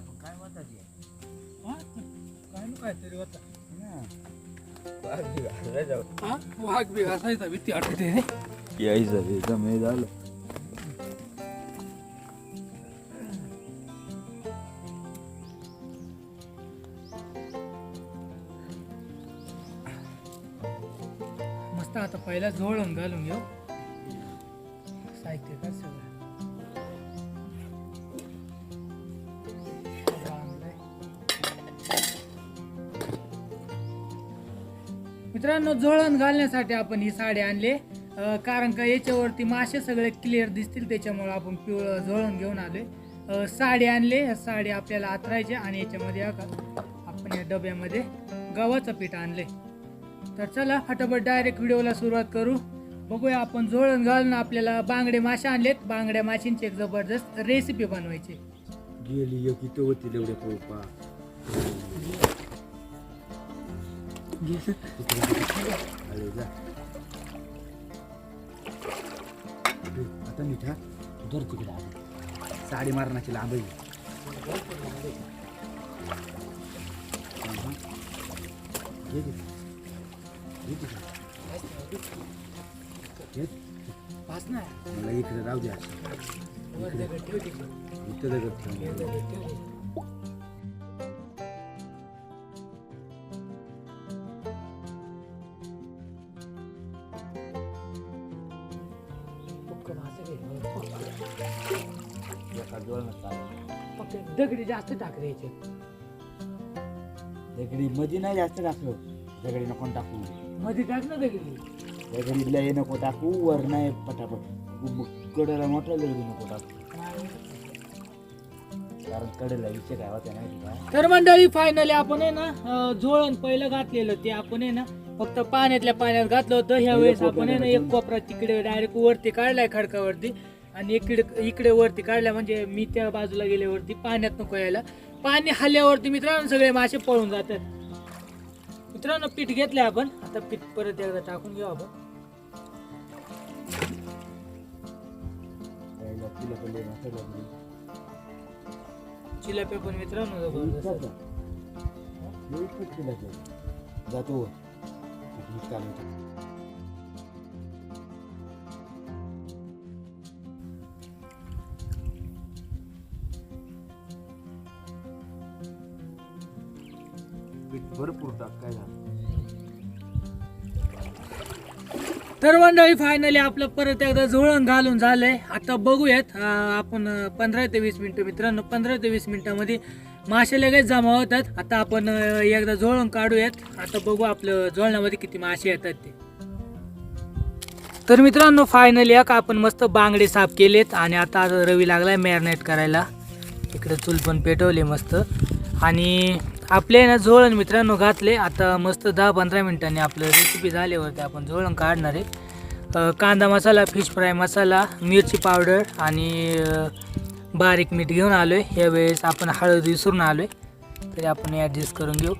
आपण काय म्हणतात हे? हा, काय ना काहीतरी होता ना. वाघ बी घातला जाऊ. हा वाघ बी असायचा भीती वाटते रे यायचं रे जमे झालं मस्त आता पहिला जोडून घालून घेऊ साहित्य का मित्रांनो जळण घालण्यासाठी आपण ही साडी आणले. कारण का याच्यावरती मासे सगळे क्लिअर दिसतील त्याच्यामुळे आपण पिवळं जळण घेऊन आलोय. साडी आणले. साडी आपल्याला आथरायचे आणि याच्यामध्ये आपण या डब्यामध्ये गव्हाचं पीठ आणले तर चला फटाफट डायरेक्ट व्हिडिओला सुरुवात करू. बघूया आपण जोळण घालून आपल्याला बांगडे मासे आणलेत. बांगड्या माशींची एक जबरदस्त रेसिपी बनवायची. गेली आता इथं होती दर तिकडे आली साडी मारण्याची लांब आहे. ना मला इकडे राहू द्या. इथं दगड ठेवून चालेल. फक्त दगडी जास्त टाकले दगडी मध्ये नाही जास्त टाकलं. दगडी नको टाकू. मध्ये टाक ना दगडी. दगडी लय नको टाकू वर नाही पटापट. कडेला मोठा दगडी नको टाकू. कारण कडेला विषय काय होता नाही का? तर मंडळी फायनली आपण आहे ना अं, जोळण पहिलं घातलेलं ते आपण आहे ना फक्त पाण्यातल्या पाण्यात घातलं होतं. ह्या वेळेस आपण आहे ना एक कोपरा तिकडे डायरेक्ट वरती काढलाय खडकावरती. आणि इकडे इकडे वरती काढल्या म्हणजे मी त्या बाजूला गेल्यावरती पाण्यात नको यायला. पाणी हल्ल्यावरती मित्रांनो सगळे मासे पळून जातात. मित्रांनो पीठ घेतलंय आपण. आता पीठ परत एकदा टाकून घेऊ आपण. चिलापे पण मित्रांनो जबरदस्त इतकंच जा. जातो पीठ भरपूर काय झालं तर मंडळी फायनली आपलं परत एकदा जुळण घालून झालंय. आता बघूयात अं, आपण पंधरा ते वीस मिनिटं मित्रांनो पंधरा ते वीस मिनिटामध्ये मासे लगेच जमा होतात. आता आपण अं, एकदा जुळण काढूयात. आता बघू आपलं जुळण्यामध्ये किती मासे येतात ते. तर मित्रांनो फायनली का आपण मस्त बांगडे साफ केलेत आणि आता रवी लागलाय मॅरिनेट करायला. इकडे चूल पण पेटवले मस्त. आणि आपले ना झोळण मित्रांनो घातले. आता मस्त दहा पंधरा मिनिटांनी आपलं रेसिपी झाल्यावरती आपण झोळण काढणार आहे. कांदा मसाला फिश फ्राय मसाला मिरची पावडर आणि बारीक मीठ घेऊन आलो आहे यावेळेस आपण हळद विसरून आलो आहे तरी आपण ॲडजस्ट करून घेऊ.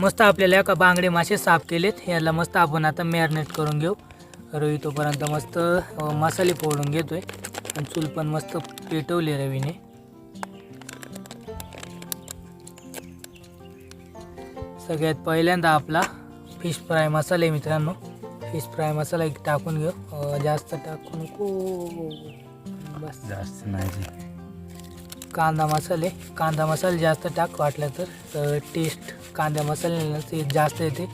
मस्त आपल्याला एका बांगडे मासे साफ केलेत. याला मस्त आपण आता मॅरिनेट करून घेऊ. रवी तोपर्यंत मस्त मसाले फोडून घेतोय. आणि चूल पण मस्त पेटवली रवीने. सगळ्यात पहिल्यांदा आपला फिश फ्राय मसाला आहे मित्रांनो. फिश फ्राय मसाला एक टाकून घेऊ. जास्त टाकू नको. बस. जास्त नाही कांदा मसाले. कांदा मसाले जास्त टाक वाटलं तर. टेस्ट कांदा मसाल्यानं ते जास्त येते.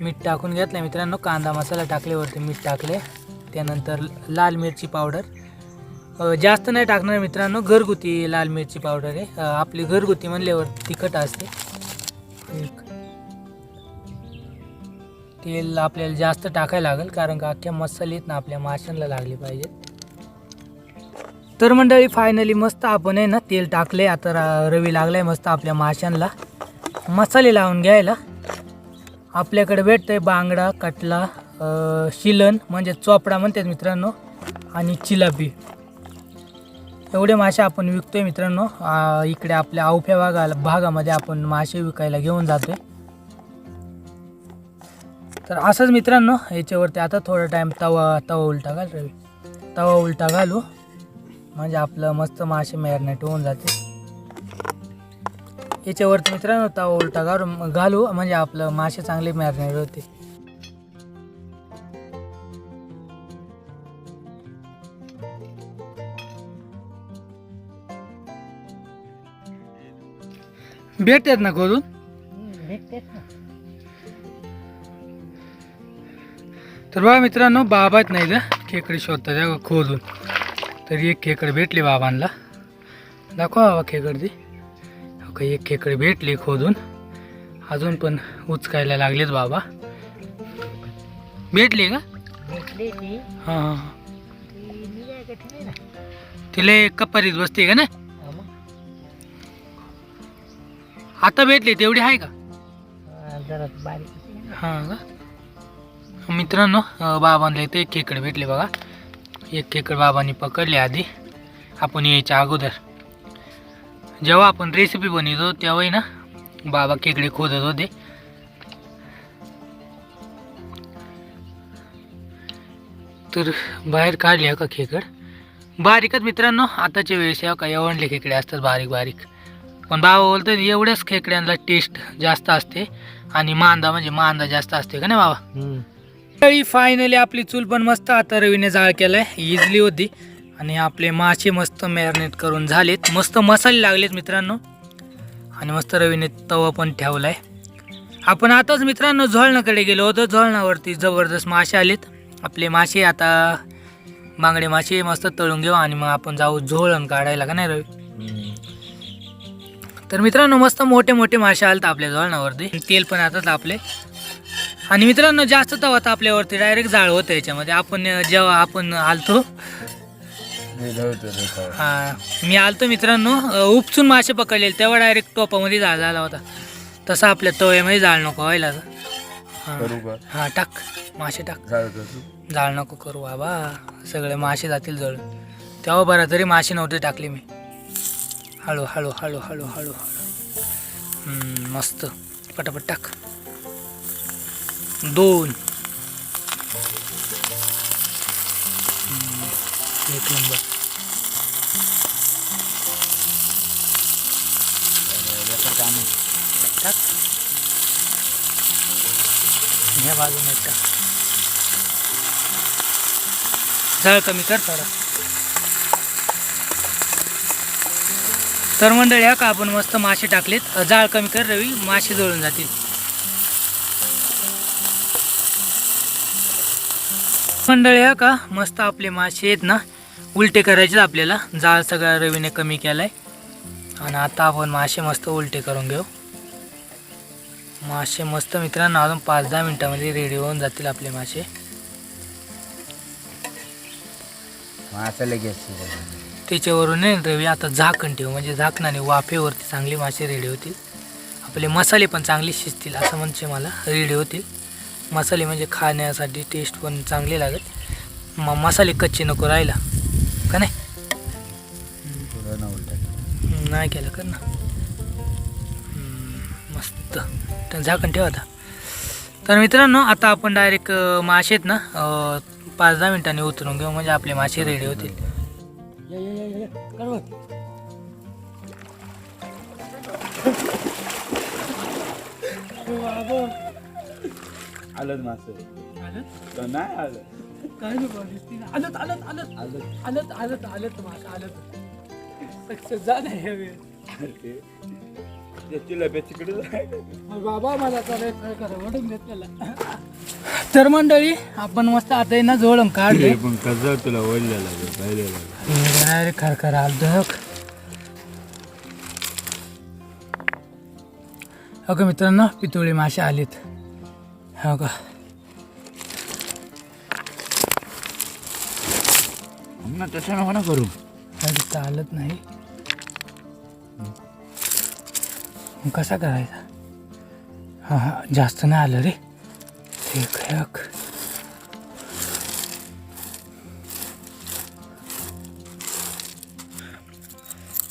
मीठ टाकून घेतलं मित्रांनो. कांदा मसाला टाकल्यावरती मीठ टाकले त्यानंतर लाल मिरची पावडर. जास्त नाही टाकणार मित्रांनो. घरगुती लाल मिरची पावडर आहे. आपली घरगुती म्हणल्यावर तिखट असते. एक. तेल आपल्याला जास्त टाकायला लागेल कारण का अख्ख्या मसालेत ना आपल्या माशांना लागले पाहिजे. तर मंडळी फायनली मस्त आपण आहे ना तेल टाकले आता रवी रवी लागलाय मस्त आपल्या माशांना. मसाले लावून घ्यायला. आपल्याकडे भेटतंय बांगडा कटला शिलन म्हणजे चोपडा म्हणतात मित्रांनो आणि चिलापी एवढे मासे आपण विकतोय मित्रांनो. इकडे आपल्या अवफ्या भागाला भागामध्ये आपण मासे विकायला घेऊन जातोय. तर असंच मित्रांनो याच्यावरती आता थोडा टाईम तवा तवा उलटा घाल रवी तवा उलटा घालू. म्हणजे आपलं मस्त मासे मॅरिनेट होऊन जाते. याच्यावरती मित्रांनो तवा उलटा घालू घालू. म्हणजे आपलं मासे चांगले मॅरिनेट होते भेटतात ना खोदून तर बघा मित्रांनो बाबाच नाही तर खेकडे शोधतात खोदून. तर एक खेकडे भेटली बाबांना. दाखवा बाबा खेकड. ती हो का एक खेकडे भेटली खोदून. अजून पण उचकायला लागलेत बाबा. भेटली का? हां हां तिला कपारीत बसते का ना आता भेटली तेवढी आहे का? हां का? मित्रांनो अं, बाबांना इथे एक खेकडे भेटले बघा. एक खेकड बाबांनी पकडले आधी. आपण यायच्या अगोदर. जेव्हा आपण रेसिपी बनवतो तेव्हाही ना बाबा खेकडे खोदत होते. तर बाहेर काढले का खेकड? बारीकच मित्रांनो आताच्या वेळेस या का एवढले खेकडे असतात बारीक बारीक पण बाबा बोलतो एवढ्याच खेकड्यांना टेस्ट जास्त असते आणि मांदा म्हणजे मांदा जास्त असते का नाही बाबा फायनली आपली चूल पण मस्त आता रवीने जाळ केलाय इजली होती. आणि आपले मासे मस्त मॅरिनेट करून झालेत. मस्त मसाले लागलेत मित्रांनो. आणि मस्त रवीने तवा पण ठेवलाय. आपण आताच मित्रांनो झोळणाकडे गेलो होतो. झोळणावरती जबरदस्त मासे आलेत. आपले मासे आता बांगडे मासे मस्त तळून घेऊ आणि मग आपण जाऊ झोळण काढायला का नाही रवी? तर मित्रांनो मस्त मोठे मोठे मासे आलेत आपल्या झोळणावरती. तेल पण आता तापले आणि मित्रांनो जास्त तवा तापल्यावरती डायरेक्ट जाळ होतं याच्यामध्ये. आपण जेव्हा आपण आलतो. हा मी आलतो मित्रांनो. उपचून मासे पकडलेले तेव्हा डायरेक्ट टोपामध्ये जाळ झाला होता. तसा आपल्या तव्यामध्ये जाळ नको व्हायला. हा. टाक. मासे टाक. जाळ नको करू बाबा. सगळे मासे जातील जळून. तेव्हा बरं तरी मासे नव्हते टाकले मी. हळू हळू हळू हळू हळू हळू. मस्त. पटापट टाक. दोन. एक नंबर. टाक. ह्या बाजूने टाक. जळ कमी कर थोडा. तर मंडळी हा का आपण मस्त मासे टाकलेत. जाळ कमी कर रवी मासे जळून जातील. मंडळी हा का मस्त आपले मासे आहेत ना उलटे करायचे आपल्याला. जाळ सगळा रवीने कमी केलाय. आणि आता आपण मासे मस्त उलटे करून घेऊ. मासे मस्त मित्रांनो अजून पाच दहा मिनिटामध्ये रेडी होऊन जातील आपले मासे. मासे लगेच त्याच्यावरून आहे ना रवी आता झाकण ठेवू. म्हणजे झाकणाने वाफेवरती चांगले मासे रेडी होतील. आपले मसाले पण चांगले शिजतील असं म्हणजे मला. रेडी होतील. मसाले म्हणजे खाण्यासाठी टेस्ट पण चांगले लागेल. मग मसाले कच्चे नको राहिला. का नाही? नाही केलं कर ना. मस्त. तर झाकण ठेवा आता. तर मित्रांनो आता आपण डायरेक्ट मासे आहेत ना पाच दहा मिनिटांनी उतरून घेऊ. म्हणजे आपले मासे रेडी होतील. आलं मासे. नाही आलं. आलत आलत आलत आलं आलत आलत आलत मासा आलत सक्सेस झालं हे वेळ बाबा मला तर मंडळी आपण मस्त आता ना जोडम काढले पण कसं तुला ओढलेला पाहिलेला डायरेक्ट खरखर आलत हो का मित्रांनो पितोळी मासे आलेत. हो का? तसं नको ना करू. चालत नाही. कसा करायचा? हा हा जास्त नाही आलं रे. एक एक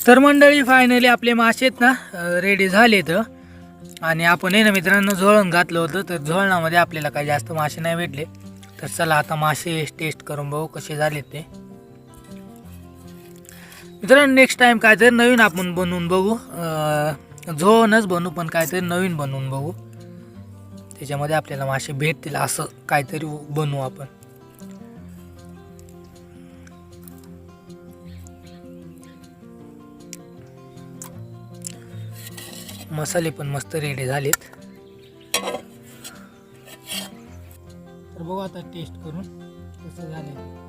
तर मंडळी फायनली आपले मासे आहेत ना रेडी झालेत. आणि आपण आहे ना मित्रांनो झोळण घातलं होतं. तर झोळणामध्ये आपल्याला काही जास्त मासे नाही भेटले. तर चला आता मासे टेस्ट करून बघू कसे झालेत ते. मित्रांनो नेक्स्ट टाइम काय नवीन आपण बनवून बघू. झोळणच बनवू पण काहीतरी नवीन बनवून बघू. त्याच्यामध्ये आपल्याला मासे भेटतील असं काहीतरी बनवू आपण. मसाले पण मस्त रेडी झालेत. तर बघू आता टेस्ट करून कसं झाले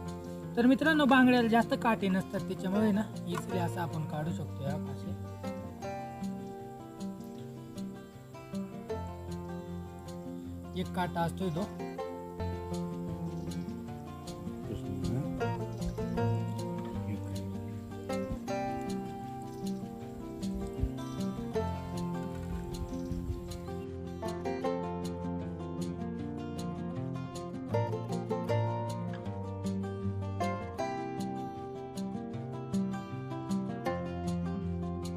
तर मित्रांनो बांगड्याला जास्त काटे नसतात त्याच्यामुळे ना इझिली असं आपण काढू शकतो या मासे एक काटा असतोय तो.